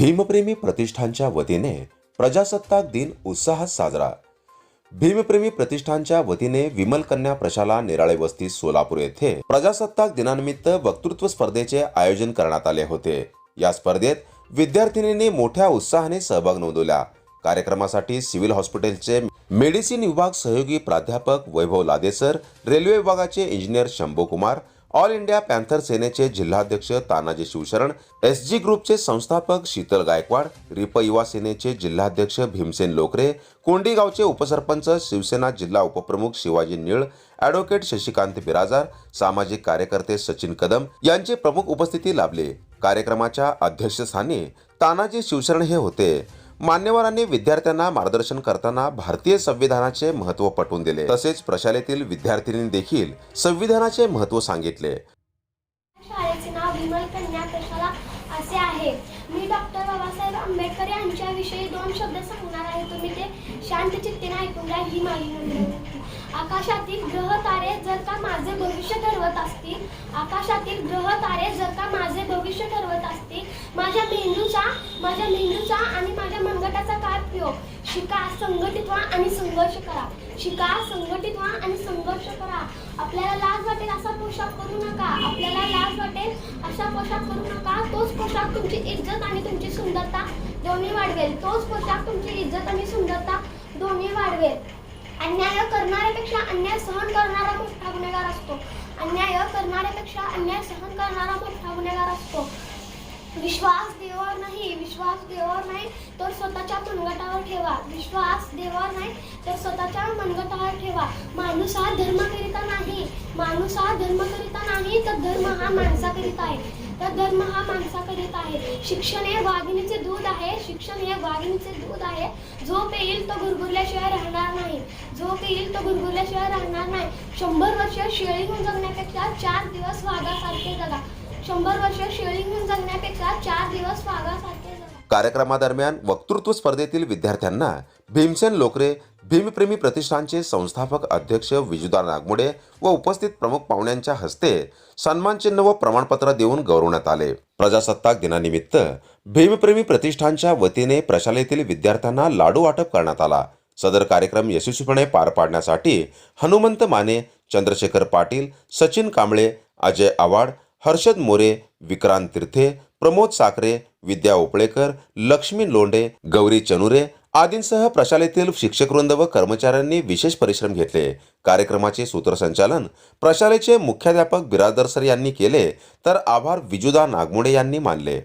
भीमप्रेमी प्रतिष्ठानच्या वतीने प्रजासत्ताक दिन उत्साहात साजरा. भीमप्रेमी प्रतिष्ठानच्या वतीने विमल कन्या प्रशाला निराळे वस्ती सोलापूर येथे प्रजासत्ताक दिनानिमित्त वक्तृत्व स्पर्धेचे आयोजन करण्यात आले होते. या स्पर्धेत विद्यार्थिनींनी मोठ्या उत्साहाने सहभाग नोंदवला. कार्यक्रमासाठी सिव्हिल हॉस्पिटलचे मेडिसिन विभाग सहयोगी प्राध्यापक वैभव लादेसर रेल्वे विभागाचे engineer Shambhu Kumar all India panther सेनेचे जिल्हाध्यक्ष तानाजी शिवशरण एस जी ग्रुपचे संस्थापक शीतल गायकवाड रिप युवा सेनेचे जिल्हाध्यक्ष भीमसेन लोकरे कोंडीगावचे उपसरपंच शिवसेना जिल्हा उपप्रमुख शिवाजी निळ ॲडव्होकेट शशिकांत बिराजार सामाजिक कार्यकर्ते सचिन कदम यांची प्रमुख उपस्थिती लाभली. कार्यक्रमाच्या अध्यक्षस्थानी तानाजी शिवशरण हे होते. मान्यवरांनी विद्यार्थ्यांना मार्गदर्शन करताना भारतीय संविधानाचे महत्त्व पटवून दिले. तसेच प्रशालेतील विद्यार्थिनी देखील संविधानाचे महत्त्व सांगितले. शाळेचे नाव विमल कन्या प्रशाला असे आहे? मी डॉक्टर बाबासाहेब आंबेडकर यांच्याविषयी दोन शब्द सांगणार आहे. तुम्ही ते शांत चित्तेने ऐकून घ्या ही माझी विनंती. आकाशातील ग्रह तारे जर का माझे भविष्य ठरवत असतील आकाशातील ग्रह तारे जर का माझे भविष्य ठरवत असतील माझ्या मेंदूचा माझ्या मेंदूचा आणि उपयोग शिका संघटित व्हा आणि संघर्ष करा. शिका संघटित व्हा आणि संघर्ष करा. आपल्याला लाज वाटेल असा पोशाख करू नका. आपल्याला लाज वाटेल असा पोशाख करू नका. तोच पोशाख तुमची इज्जत आणि तुमची सुंदरता दोन्ही वाढवेल. तोच पोशाख तुमची इज्जत आणि सुंदरता दोन्ही वाढवेल. अन्याय करणाऱ्यापेक्षा अन्याय सहन करणारा मोठा गुन्हेगार असतो. अन्याय करणाऱ्यापेक्षा अन्याय सहन करणारा मोठा गुन्हेगार असतो. विश्वास देवावर नाही. विश्वास देवावर नाही तर ठेवा. विश्वास देवा नाही तर स्वतःच्या मनगटावर ठेवा. माणूस हा धर्माकरिता नाही. माणूस हा धर्माकरिता नाही तर धर्म हा माणसाकरिता आहे. तर धर्म हा माणसाकरिता आहे. शिक्षण हे वाघिणीचे दूध आहे. शिक्षण हे वाघिणीचे दूध आहे. झोप येईल तो गुरगुरल्याशिवाय राहणार नाही. झोप येईल तो गुरगुरल्याशिवाय राहणार नाही. शंभर वर्ष शेळी होऊन जगण्यापेक्षा चार दिवस वाघासारखे जगा. शंभर वर्ष शेळी जगण्यापेक्षा चार दिवस वाघासारखे कार्यक्रमादरम्यान वक्तृत्व स्पर्धेतील विद्यार्थ्यांना भीमसेन लोकरे भीमप्रेमी प्रतिष्ठानचे संस्थापक अध्यक्ष विजुदा नागमोडे व उपस्थित प्रमुख पाहुण्यांच्या हस्ते सन्मानचिन्ह व प्रमाणपत्र देऊन गौरवण्यात आले. प्रजासत्ताक दिनानिमित्त भीमप्रेमी प्रतिष्ठानच्या वतीने प्रशालेतील विद्यार्थ्यांना लाडू वाटप करण्यात आला. सदर कार्यक्रम यशस्वीपणे पार पाडण्यासाठी हनुमंत माने चंद्रशेखर पाटील सचिन कांबळे अजय आवाड हर्षद मोरे विक्रांत तीर्थे प्रमोद साखरे विद्या उपळेकर लक्ष्मी लोंढे गौरी चनुरे आदींसह प्रशालेतील शिक्षकवृंद व कर्मचाऱ्यांनी विशेष परिश्रम घेतले. कार्यक्रमाचे सूत्रसंचालन प्रशालेचे मुख्याध्यापक बिरादर सर यांनी केले तर आभार विजुदा नागमोडे यांनी मानले.